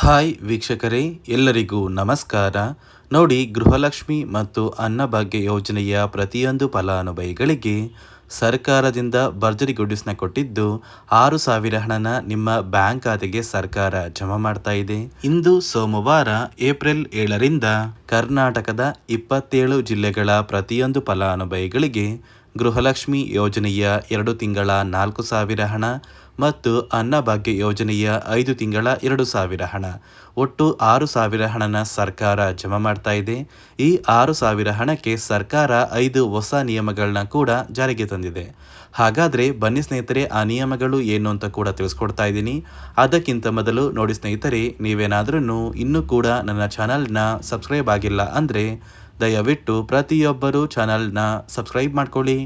Hi ವೀಕ್ಷಕರೇ, ಎಲ್ಲರಿಗೂ ನಮಸ್ಕಾರ. ನೋಡಿ, ಗೃಹಲಕ್ಷ್ಮಿ ಮತ್ತು ಅನ್ನಭಾಗ್ಯ ಯೋಜನೆಯ ಪ್ರತಿಯೊಂದು ಫಲಾನುಭವಿಗಳಿಗೆ ಸರ್ಕಾರದಿಂದ ಭರ್ಜರಿ ಗುಡ್ಡಿಸ್ನ ಕೊಟ್ಟಿದ್ದು ಆರು ಸಾವಿರ ಹಣನ ನಿಮ್ಮ ಬ್ಯಾಂಕ್ ಖಾತೆಗೆ ಸರ್ಕಾರ ಜಮಾ ಮಾಡ್ತಾ ಇದೆ. ಇಂದು ಸೋಮವಾರ, ಏಪ್ರಿಲ್ ಏಳರಿಂದ ಕರ್ನಾಟಕದ ಇಪ್ಪತ್ತೇಳು ಜಿಲ್ಲೆಗಳ ಪ್ರತಿಯೊಂದು ಫಲಾನುಭವಿಗಳಿಗೆ ಗೃಹಲಕ್ಷ್ಮಿ ಯೋಜನೆಯ ಎರಡು ತಿಂಗಳ ನಾಲ್ಕು ಸಾವಿರ ಹಣ ಮತ್ತು ಅನ್ನಭಾಗ್ಯ ಯೋಜನೆಯ ಐದು ತಿಂಗಳ ಎರಡು ಸಾವಿರ ಹಣ. ಒಟ್ಟು ಆರು ಸಾವಿರ ಹಣನ ಸರ್ಕಾರ ಜಮಾ ಮಾಡ್ತಾ ಇದೆ. ಈ ಆರು ಸಾವಿರ ಹಣಕ್ಕೆ ಸರ್ಕಾರ ಐದು ಹೊಸ ನಿಯಮಗಳನ್ನ ಕೂಡ ಜಾರಿಗೆ ತಂದಿದೆ. ಹಾಗಾದರೆ ಬನ್ನಿ ಸ್ನೇಹಿತರೆ, ಆ ನಿಯಮಗಳು ಏನು ಅಂತ ಕೂಡ ತಿಳಿಸ್ಕೊಡ್ತಾ ಇದ್ದೀನಿ. ಅದಕ್ಕಿಂತ ಮೊದಲು ನೋಡಿ ಸ್ನೇಹಿತರೆ ನೀವೇನಾದ್ರೂ ಇನ್ನೂ ಕೂಡ ನನ್ನ ಚಾನಲ್ನ ಸಬ್ಸ್ಕ್ರೈಬ್ ಆಗಿಲ್ಲ ಅಂದರೆ ದಯವಿಟ್ಟು ಪ್ರತಿಯೊಬ್ಬರೂ ಚಾನಲ್ನ ಸಬ್ಸ್ಕ್ರೈಬ್ ಮಾಡ್ಕೊಳ್ಳಿ.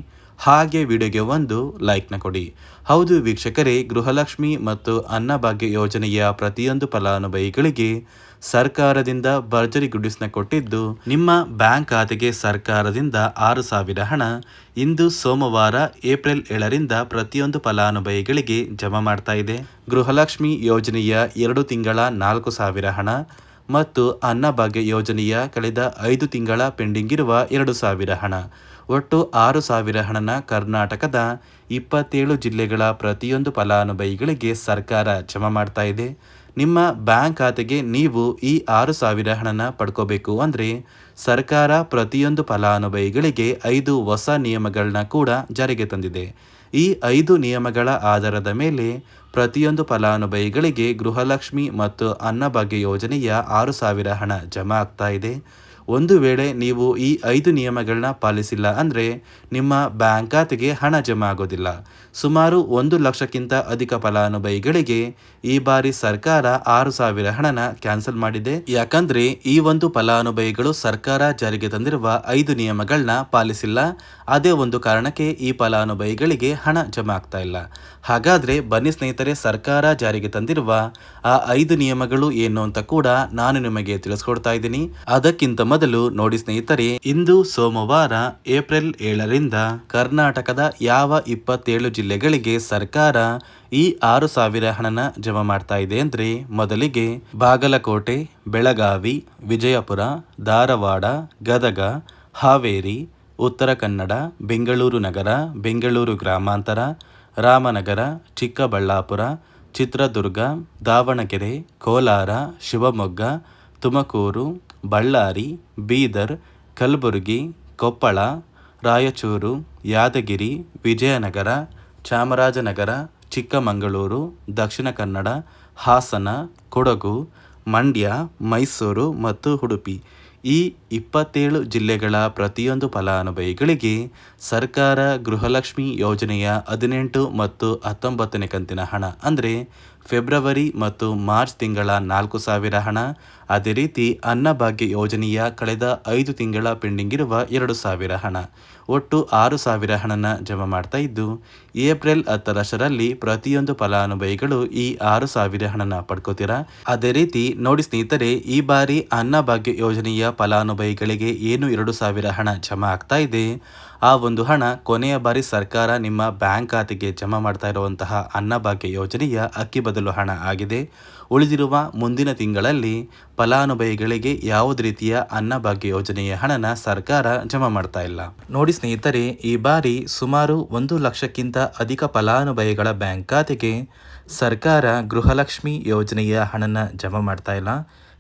ಹಾಗೆ ವಿಡಿಯೋಗೆ ಒಂದು ಲೈಕ್ನ ಕೊಡಿ. ಹೌದು ವೀಕ್ಷಕರೇ, ಗೃಹಲಕ್ಷ್ಮಿ ಮತ್ತು ಅನ್ನಭಾಗ್ಯ ಯೋಜನೆಯ ಪ್ರತಿಯೊಂದು ಫಲಾನುಭವಿಗಳಿಗೆ ಸರ್ಕಾರದಿಂದ ಭರ್ಜರಿ ಗುಡಿಸ್ನ ಕೊಟ್ಟಿದ್ದು, ನಿಮ್ಮ ಬ್ಯಾಂಕ್ ಖಾತೆಗೆ ಸರ್ಕಾರದಿಂದ ಆರು ಸಾವಿರ ಹಣ ಇಂದು ಸೋಮವಾರ, ಏಪ್ರಿಲ್ ಏಳರಿಂದ ಪ್ರತಿಯೊಂದು ಫಲಾನುಭವಿಗಳಿಗೆ ಜಮಾ ಮಾಡ್ತಾ ಇದೆ. ಗೃಹಲಕ್ಷ್ಮಿ ಯೋಜನೆಯ ಎರಡು ತಿಂಗಳ ನಾಲ್ಕು ಸಾವಿರ ಹಣ ಮತ್ತು ಅನ್ನಭಾಗ್ಯ ಯೋಜನೆಯ ಕಳೆದ ಐದು ತಿಂಗಳ ಪೆಂಡಿಂಗ್ ಇರುವ ಎರಡು ಸಾವಿರ ಹಣ. ಒಟ್ಟು ಆರು ಸಾವಿರ ಹಣನ ಕರ್ನಾಟಕದ ಇಪ್ಪತ್ತೇಳು ಜಿಲ್ಲೆಗಳ ಪ್ರತಿಯೊಂದು ಫಲಾನುಭವಿಗಳಿಗೆ ಸರ್ಕಾರ ಜಮಾ ಮಾಡ್ತಾ ಇದೆ. ನಿಮ್ಮ ಬ್ಯಾಂಕ್ ಖಾತೆಗೆ ನೀವು ಈ ಆರು ಸಾವಿರ ಹಣನ ಪಡ್ಕೋಬೇಕು ಅಂದರೆ ಸರ್ಕಾರ ಪ್ರತಿಯೊಂದು ಫಲಾನುಭವಿಗಳಿಗೆ ಐದು ಹೊಸ ನಿಯಮಗಳನ್ನ ಕೂಡ ಜಾರಿಗೆ ತಂದಿದೆ. ಈ ಐದು ನಿಯಮಗಳ ಆಧಾರದ ಮೇಲೆ ಪ್ರತಿಯೊಂದು ಫಲಾನುಭವಿಗಳಿಗೆ ಗೃಹಲಕ್ಷ್ಮಿ ಮತ್ತು ಅನ್ನಭಾಗ್ಯ ಯೋಜನೆಯ ಆರು ಸಾವಿರ ಹಣ ಜಮಾ ಆಗ್ತಾ ಇದೆ. ಒಂದು ವೇಳೆ ನೀವು ಈ ಐದು ನಿಯಮಗಳನ್ನ ಪಾಲಿಸಿಲ್ಲ ಅಂದರೆ ನಿಮ್ಮ ಬ್ಯಾಂಕ್ ಖಾತೆಗೆ ಹಣ ಜಮಾ ಆಗೋದಿಲ್ಲ. ಸುಮಾರು ಒಂದು ಲಕ್ಷಕ್ಕಿಂತ ಅಧಿಕ ಫಲಾನುಭವಿಗಳಿಗೆ ಈ ಬಾರಿ ಸರ್ಕಾರ ಆರು ಸಾವಿರ ಹಣನ ಕ್ಯಾನ್ಸಲ್ ಮಾಡಿದೆ. ಯಾಕಂದ್ರೆ ಈ ಒಂದು ಫಲಾನುಭವಿಗಳು ಸರ್ಕಾರ ಜಾರಿಗೆ ತಂದಿರುವ ಐದು ನಿಯಮಗಳನ್ನ ಪಾಲಿಸಿಲ್ಲ. ಅದೇ ಒಂದು ಕಾರಣಕ್ಕೆ ಈ ಫಲಾನುಭವಿಗಳಿಗೆ ಹಣ ಜಮಾ ಆಗ್ತಾ ಇಲ್ಲ. ಹಾಗಾದ್ರೆ ಬನ್ನಿ ಸ್ನೇಹಿತರೆ, ಸರ್ಕಾರ ಜಾರಿಗೆ ತಂದಿರುವ ಆ ಐದು ನಿಯಮಗಳು ಏನು ಅಂತ ಕೂಡ ನಾನು ನಿಮಗೆ ತಿಳಿಸ್ಕೊಡ್ತಾ ಇದ್ದೀನಿ. ಅದಕ್ಕಿಂತ ನೋಡಿ ಸ್ನೇಹಿತರೆ, ಇಂದು ಸೋಮವಾರ ಏಪ್ರಿಲ್ ಏಳರಿಂದ ಕರ್ನಾಟಕದ ಯಾವ ಇಪ್ಪತ್ತೇಳು ಜಿಲ್ಲೆಗಳಿಗೆ ಸರ್ಕಾರ ಈ ಆರು ಸಾವಿರ ಹಣನ ಜಮಾ ಮಾಡ್ತಾ ಇದೆ ಅಂದ್ರೆ ಮೊದಲಿಗೆ ಬಾಗಲಕೋಟೆ, ಬೆಳಗಾವಿ, ವಿಜಯಪುರ, ಧಾರವಾಡ, ಗದಗ, ಹಾವೇರಿ, ಉತ್ತರ ಕನ್ನಡ, ಬೆಂಗಳೂರು ನಗರ, ಬೆಂಗಳೂರು ಗ್ರಾಮಾಂತರ, ರಾಮನಗರ, ಚಿಕ್ಕಬಳ್ಳಾಪುರ, ಚಿತ್ರದುರ್ಗ, ದಾವಣಗೆರೆ, ಕೋಲಾರ, ಶಿವಮೊಗ್ಗ, ತುಮಕೂರು ಬಳ್ಳಾರಿ, ಬೀದರ್, ಕಲಬುರಗಿ, ಕೊಪ್ಪಳ, ರಾಯಚೂರು, ಯಾದಗಿರಿ, ವಿಜಯನಗರ, ಚಾಮರಾಜನಗರ, ಚಿಕ್ಕಮಗಳೂರು, ದಕ್ಷಿಣ ಕನ್ನಡ, ಹಾಸನ, ಕೊಡಗು, ಮಂಡ್ಯ, ಮೈಸೂರು ಮತ್ತು ಉಡುಪಿ. ಈ ಇಪ್ಪತ್ತೇಳು ಜಿಲ್ಲೆಗಳ ಪ್ರತಿಯೊಂದು ಫಲಾನುಭವಿಗಳಿಗೆ ಸರ್ಕಾರ ಗೃಹಲಕ್ಷ್ಮಿ ಯೋಜನೆಯ ಹದಿನೆಂಟು ಮತ್ತು ಹತ್ತೊಂಬತ್ತನೇ ಕಂತಿನ ಹಣ. ಅಂದರೆ ಫೆಬ್ರವರಿ ಮತ್ತು ಮಾರ್ಚ್ ತಿಂಗಳ ನಾಲ್ಕು ಸಾವಿರ ಹಣ. ಅದೇ ರೀತಿ ಅನ್ನಭಾಗ್ಯ ಯೋಜನೆಯ ಕಳೆದ ಐದು ತಿಂಗಳ ಪೆಂಡಿಂಗ್ ಇರುವ ಎರಡು ಸಾವಿರ ಹಣ. ಒಟ್ಟು ಆರು ಸಾವಿರ ಹಣನ ಜಮಾ ಮಾಡ್ತಾ ಇದ್ದು, ಏಪ್ರಿಲ್ ಹತ್ತರಷ್ಟರಲ್ಲಿ ಪ್ರತಿಯೊಂದು ಫಲಾನುಭವಿಗಳು ಈ ಆರು ಸಾವಿರ ಹಣನ ಪಡ್ಕೋತೀರಾ? ಅದೇ ರೀತಿ ನೋಡಿ ಸ್ನೇಹಿತರೆ, ಈ ಬಾರಿ ಅನ್ನಭಾಗ್ಯ ಯೋಜನೆಯ ಫಲಾನುಭವಿಗಳಿಗೆ ಏನು ಎರಡು ಸಾವಿರ ಹಣ ಜಮಾ ಆಗ್ತಾ ಇದೆ? ಆ ಒಂದು ಹಣ ಕೊನೆಯ ಬಾರಿ ಸರ್ಕಾರ ನಿಮ್ಮ ಬ್ಯಾಂಕ್ ಖಾತೆಗೆ ಜಮಾ ಮಾಡ್ತಾ ಇರುವಂತಹ ಅನ್ನಭಾಗ್ಯ ಯೋಜನೆಯ ಅಕ್ಕಿ ಬದಲು ಹಣ ಆಗಿದೆ. ಉಳಿದಿರುವ ಮುಂದಿನ ತಿಂಗಳಲ್ಲಿ ಫಲಾನುಭವಿಗಳಿಗೆ ಯಾವುದೇ ರೀತಿಯ ಅನ್ನಭಾಗ್ಯ ಯೋಜನೆಯ ಹಣನ ಸರ್ಕಾರ ಜಮಾ ಮಾಡ್ತಾ ಇಲ್ಲ. ನೋಡಿ ಸ್ನೇಹಿತರೆ, ಈ ಬಾರಿ ಸುಮಾರು ಒಂದು ಲಕ್ಷಕ್ಕಿಂತ ಅಧಿಕ ಫಲಾನುಭವಿಗಳ ಬ್ಯಾಂಕ್ ಖಾತೆಗೆ ಸರ್ಕಾರ ಗೃಹಲಕ್ಷ್ಮಿ ಯೋಜನೆಯ ಹಣನ ಜಮಾ ಮಾಡ್ತಾ ಇಲ್ಲ.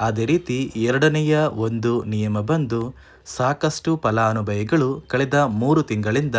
ಅದೇ ರೀತಿ ಎರಡನೆಯ ಒಂದು ನಿಯಮ ಬಂದು ಸಾಕಷ್ಟು ಫಲಾನುಭವಿಗಳು ಕಳೆದ ಮೂರು ತಿಂಗಳಿಂದ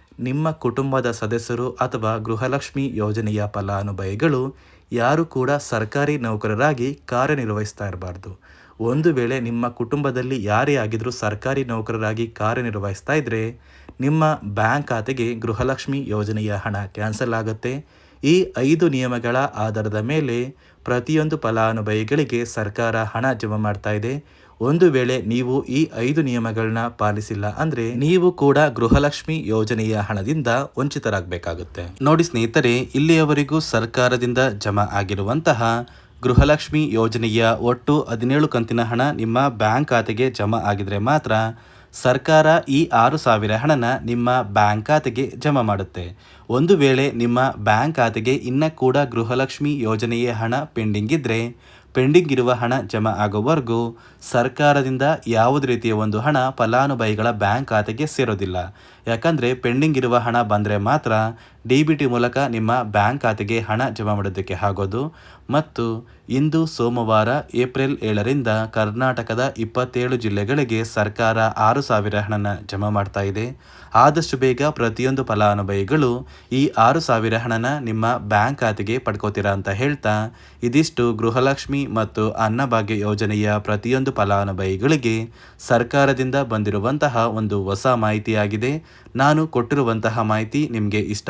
ನಿಮ್ಮ ಕುಟುಂಬದ ಸದಸ್ಯರು ಅಥವಾ ಗೃಹಲಕ್ಷ್ಮಿ ಯೋಜನೆಯ ಫಲಾನುಭವಿಗಳು ಯಾರು ಕೂಡ ಸರ್ಕಾರಿ ನೌಕರರಾಗಿ ಕಾರ್ಯನಿರ್ವಹಿಸ್ತಾ ಇರಬಾರ್ದು. ಒಂದು ವೇಳೆ ನಿಮ್ಮ ಕುಟುಂಬದಲ್ಲಿ ಯಾರೇ ಆಗಿದ್ದರೂ ಸರ್ಕಾರಿ ನೌಕರರಾಗಿ ಕಾರ್ಯನಿರ್ವಹಿಸ್ತಾ ಇದ್ದರೆ ನಿಮ್ಮ ಬ್ಯಾಂಕ್ ಖಾತೆಗೆ ಗೃಹಲಕ್ಷ್ಮಿ ಯೋಜನೆಯ ಹಣ ಕ್ಯಾನ್ಸಲ್ ಆಗುತ್ತೆ. ಈ ಐದು ನಿಯಮಗಳ ಆಧಾರದ ಮೇಲೆ ಪ್ರತಿಯೊಂದು ಫಲಾನುಭವಿಗಳಿಗೆ ಸರ್ಕಾರ ಹಣ ಜಮಾ ಮಾಡ್ತಾ ಇದೆ. ಒಂದು ವೇಳೆ ನೀವು ಈ ಐದು ನಿಯಮಗಳನ್ನ ಪಾಲಿಸಿಲ್ಲ ಅಂದ್ರೆ ನೀವು ಕೂಡ ಗೃಹಲಕ್ಷ್ಮಿ ಯೋಜನೆಯ ಹಣದಿಂದ ವಂಚಿತರಾಗಬೇಕಾಗುತ್ತೆ. ನೋಡಿ ಸ್ನೇಹಿತರೆ, ಇಲ್ಲಿಯವರೆಗೂ ಸರ್ಕಾರದಿಂದ ಜಮಾ ಆಗಿರುವಂತಹ ಗೃಹಲಕ್ಷ್ಮಿ ಯೋಜನೆಯ ಒಟ್ಟು ಹದಿನೇಳು ಕಂತಿನ ಹಣ ನಿಮ್ಮ ಬ್ಯಾಂಕ್ ಖಾತೆಗೆ ಜಮಾ ಆಗಿದ್ರೆ ಮಾತ್ರ ಸರ್ಕಾರ ಈ ಆರು ಸಾವಿರ ಹಣನ ನಿಮ್ಮ ಬ್ಯಾಂಕ್ ಖಾತೆಗೆ ಜಮಾ ಮಾಡುತ್ತೆ. ಒಂದು ವೇಳೆ ನಿಮ್ಮ ಬ್ಯಾಂಕ್ ಖಾತೆಗೆ ಇನ್ನ ಕೂಡ ಗೃಹಲಕ್ಷ್ಮಿ ಯೋಜನೆಯ ಹಣ ಪೆಂಡಿಂಗ್ ಇದ್ದರೆ ಪೆಂಡಿಂಗ್ ಇರುವ ಹಣ ಜಮಾ ಆಗೋವರೆಗೂ ಸರ್ಕಾರದಿಂದ ಯಾವುದೇ ರೀತಿಯ ಒಂದು ಹಣ ಫಲಾನುಭವಿಗಳ ಬ್ಯಾಂಕ್ ಖಾತೆಗೆ ಸೇರೋದಿಲ್ಲ. ಯಾಕಂದರೆ ಪೆಂಡಿಂಗ್ ಇರುವ ಹಣ ಬಂದರೆ ಮಾತ್ರ ಡಿ ಬಿ ಟಿ ಮೂಲಕ ನಿಮ್ಮ ಬ್ಯಾಂಕ್ ಖಾತೆಗೆ ಹಣ ಜಮಾ ಮಾಡೋದಕ್ಕೆ ಆಗೋದು. ಮತ್ತು ಇಂದು ಸೋಮವಾರ, ಏಪ್ರಿಲ್ ಏಳರಿಂದ ಕರ್ನಾಟಕದ ಇಪ್ಪತ್ತೇಳು ಜಿಲ್ಲೆಗಳಿಗೆ ಸರ್ಕಾರ ಆರು ಸಾವಿರ ಹಣನ ಜಮಾ ಮಾಡ್ತಾ ಇದೆ. ಆದಷ್ಟು ಬೇಗ ಪ್ರತಿಯೊಂದು ಫಲಾನುಭವಿಗಳು ಈ ಆರು ಸಾವಿರ ಹಣನ ನಿಮ್ಮ ಬ್ಯಾಂಕ್ ಖಾತೆಗೆ ಪಡ್ಕೋತೀರಾ ಅಂತ ಹೇಳ್ತಾ, ಇದಿಷ್ಟು ಗೃಹಲಕ್ಷ್ಮಿ ಮತ್ತು ಅನ್ನಭಾಗ್ಯ ಯೋಜನೆಯ ಪ್ರತಿಯೊಂದು ಫಲಾನುಭವಿಗಳಿಗೆ ಸರ್ಕಾರದಿಂದ ಬಂದಿರುವಂತಹ ಒಂದು ಹೊಸ ಮಾಹಿತಿಯಾಗಿದೆ. ನಾನು ಕೊಟ್ಟಿರುವಂತಹ ಮಾಹಿತಿ ನಿಮಗೆ ಇಷ್ಟ